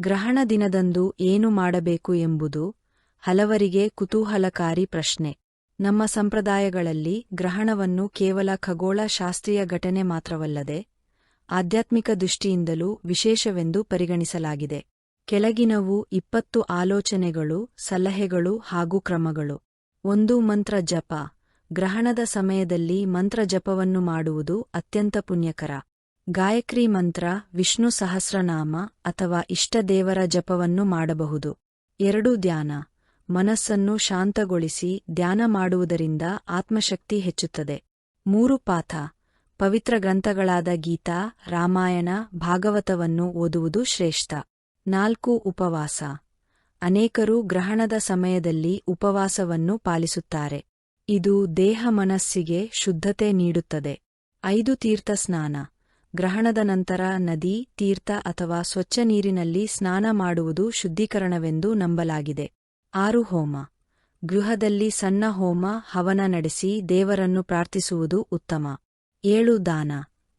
ಗ್ರಹಣ ದಿನದಂದು ಏನು ಮಾಡಬೇಕು ಎಂಬುದು ಹಲವರಿಗೆ ಕುತೂಹಲಕಾರಿ ಪ್ರಶ್ನೆ. ನಮ್ಮ ಸಂಪ್ರದಾಯಗಳಲ್ಲಿ ಗ್ರಹಣವನ್ನು ಕೇವಲ ಖಗೋಳ ಶಾಸ್ತ್ರೀಯ ಘಟನೆ ಮಾತ್ರವಲ್ಲದೆ ಆಧ್ಯಾತ್ಮಿಕ ದೃಷ್ಟಿಯಿಂದಲೂ ವಿಶೇಷವೆಂದು ಪರಿಗಣಿಸಲಾಗಿದೆ. ಕೆಳಗಿನವು ಇಪ್ಪತ್ತು ಆಲೋಚನೆಗಳು, ಸಲಹೆಗಳು ಹಾಗೂ ಕ್ರಮಗಳು. ಒಂದು ಮಂತ್ರ ಜಪ. ಗ್ರಹಣದ ಸಮಯದಲ್ಲಿ ಮಂತ್ರ ಜಪವನ್ನು ಮಾಡುವುದು ಅತ್ಯಂತ ಪುಣ್ಯಕರ. ಗಾಯತ್ರಿ ಮಂತ್ರ, ವಿಷ್ಣು ಸಹಸ್ರನಾಮ ಅಥವಾ ಇಷ್ಟದೇವರ ಜಪವನ್ನು ಮಾಡಬಹುದು. ಎರಡು ಧ್ಯಾನ. ಮನಸ್ಸನ್ನು ಶಾಂತಗೊಳಿಸಿ ಧ್ಯಾನ ಮಾಡುವುದರಿಂದ ಆತ್ಮಶಕ್ತಿ ಹೆಚ್ಚುತ್ತದೆ. ಮೂರು ಪಾಠ ಪವಿತ್ರ ಗ್ರಂಥಗಳಾದ ಗೀತಾ, ರಾಮಾಯಣ, ಭಾಗವತವನ್ನು ಓದುವುದು ಶ್ರೇಷ್ಠ. ನಾಲ್ಕು ಉಪವಾಸ. ಅನೇಕರು ಗ್ರಹಣದ ಸಮಯದಲ್ಲಿ ಉಪವಾಸವನ್ನು ಪಾಲಿಸುತ್ತಾರೆ. ಇದು ದೇಹ ಮನಸ್ಸಿಗೆ ಶುದ್ಧತೆ ನೀಡುತ್ತದೆ. ಐದು ತೀರ್ಥ ಸ್ನಾನ. ಗ್ರಹಣದ ನಂತರ ನದಿ, ತೀರ್ಥ ಅಥವಾ ಸ್ವಚ್ಛ ನೀರಿನಲ್ಲಿ ಸ್ನಾನ ಮಾಡುವುದು ಶುದ್ಧೀಕರಣವೆಂದು ನಂಬಲಾಗಿದೆ. ಆರು ಹೋಮ. ಗೃಹದಲ್ಲಿ ಸಣ್ಣ ಹೋಮ, ಹವನ ನಡೆಸಿ ದೇವರನ್ನು ಪ್ರಾರ್ಥಿಸುವುದು ಉತ್ತಮ. ಏಳು ದಾನ.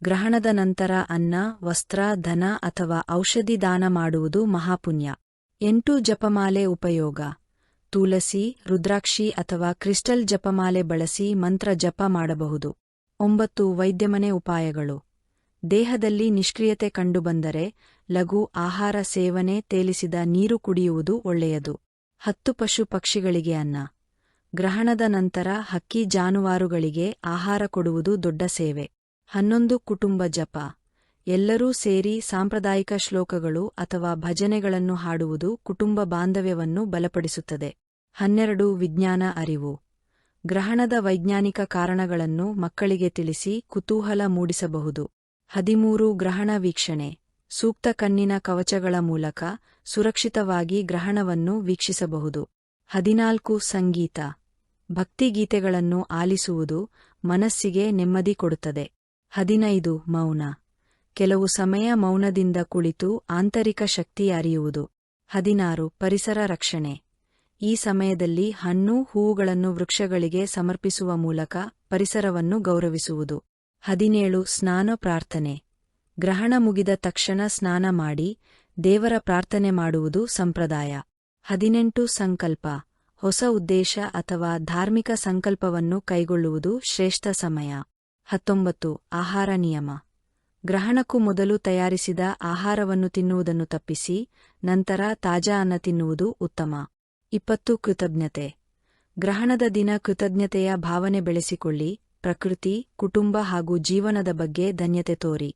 ಗ್ರಹಣದ ನಂತರ ಅನ್ನ, ವಸ್ತ್ರ, ಧನ ಅಥವಾ ಔಷಧಿ ದಾನ ಮಾಡುವುದು ಮಹಾಪುಣ್ಯ. ಎಂಟು ಜಪಮಾಲೆ ಉಪಯೋಗ. ತುಳಸಿ, ರುದ್ರಾಕ್ಷಿ ಅಥವಾ ಕ್ರಿಸ್ಟಲ್ ಜಪಮಾಲೆ ಬಳಸಿ ಮಂತ್ರ ಜಪ ಮಾಡಬಹುದು. ಒಂಬತ್ತು ವೈದ್ಯಮನೆ ಉಪಾಯಗಳು. ದೇಹದಲ್ಲಿ ನಿಷ್ಕ್ರಿಯತೆ ಕಂಡುಬಂದರೆ ಲಘು ಆಹಾರ ಸೇವನೆ ತೇಲಿಸಿದ ನೀರು ಕುಡಿಯುವುದು ಒಳ್ಳೆಯದು. ಹತ್ತು ಪಶು ಪಕ್ಷಿಗಳಿಗೆ ಅನ್ನ. ಗ್ರಹಣದ ನಂತರ ಹಕ್ಕಿ ಜಾನುವಾರುಗಳಿಗೆ ಆಹಾರ ಕೊಡುವುದು ದೊಡ್ಡ ಸೇವೆ. ಹನ್ನೊಂದು ಕುಟುಂಬ ಜಪ. ಎಲ್ಲರೂ ಸೇರಿ ಸಾಂಪ್ರದಾಯಿಕ ಶ್ಲೋಕಗಳು ಅಥವಾ ಭಜನೆಗಳನ್ನು ಹಾಡುವುದು ಕುಟುಂಬ ಬಾಂಧವ್ಯವನ್ನು ಬಲಪಡಿಸುತ್ತದೆ. ಹನ್ನೆರಡು ವಿಜ್ಞಾನ ಅರಿವು. ಗ್ರಹಣದ ವೈಜ್ಞಾನಿಕ ಕಾರಣಗಳನ್ನು ಮಕ್ಕಳಿಗೆ ತಿಳಿಸಿ ಕುತೂಹಲ ಮೂಡಿಸಬಹುದು. ಹದಿಮೂರು ಗ್ರಹಣ ವೀಕ್ಷಣೆ. ಸೂಕ್ತ ಕಣ್ಣಿನ ಕವಚಗಳ ಮೂಲಕ ಸುರಕ್ಷಿತವಾಗಿ ಗ್ರಹಣವನ್ನು ವೀಕ್ಷಿಸಬಹುದು. ಹದಿನಾಲ್ಕು ಸಂಗೀತ. ಭಕ್ತಿಗೀತೆಗಳನ್ನು ಆಲಿಸುವುದು ಮನಸ್ಸಿಗೆ ನೆಮ್ಮದಿ ಕೊಡುತ್ತದೆ. ಹದಿನೈದು ಮೌನ. ಕೆಲವು ಸಮಯ ಮೌನದಿಂದ ಕುಳಿತು ಆಂತರಿಕ ಶಕ್ತಿ ಅರಿಯುವುದು. ಹದಿನಾರು ಪರಿಸರ ರಕ್ಷಣೆ. ಈ ಸಮಯದಲ್ಲಿ ಹಣ್ಣು, ಹೂವುಗಳನ್ನು ವೃಕ್ಷಗಳಿಗೆ ಸಮರ್ಪಿಸುವ ಮೂಲಕ ಪರಿಸರವನ್ನು ಗೌರವಿಸುವುದು. ಹದಿನೇಳು, ಸ್ನಾನ ಪ್ರಾರ್ಥನೆ. ಗ್ರಹಣ ಮುಗಿದ ತಕ್ಷಣ ಸ್ನಾನ ಮಾಡಿ, ದೇವರ ಪ್ರಾರ್ಥನೆ ಮಾಡುವುದು ಸಂಪ್ರದಾಯ. ಹದಿನೆಂಟು, ಸಂಕಲ್ಪ. ಹೊಸ ಉದ್ದೇಶ ಅಥವಾ ಧಾರ್ಮಿಕ ಸಂಕಲ್ಪವನ್ನು ಕೈಗೊಳ್ಳುವುದು ಶ್ರೇಷ್ಠ ಸಮಯ. ಹತ್ತೊಂಬತ್ತು, ಆಹಾರ ನಿಯಮ. ಗ್ರಹಣಕ್ಕೂ ಮೊದಲು ತಯಾರಿಸಿದ ಆಹಾರವನ್ನು ತಿನ್ನುವುದನ್ನು ತಪ್ಪಿಸಿ, ನಂತರ ತಾಜಾ ಅನ್ನ ತಿನ್ನುವುದು ಉತ್ತಮ. ಇಪ್ಪತ್ತು, ಕೃತಜ್ಞತೆ. ಗ್ರಹಣದ ದಿನ ಕೃತಜ್ಞತೆಯ ಭಾವನೆ ಬೆಳೆಸಿಕೊಳ್ಳಿ ಪ್ರಕೃತಿ ಕುಟುಂಬ ಹಾಗೂ ಜೀವನದ ಬಗ್ಗೆ ಧನ್ಯತೆ ತೋರಿ.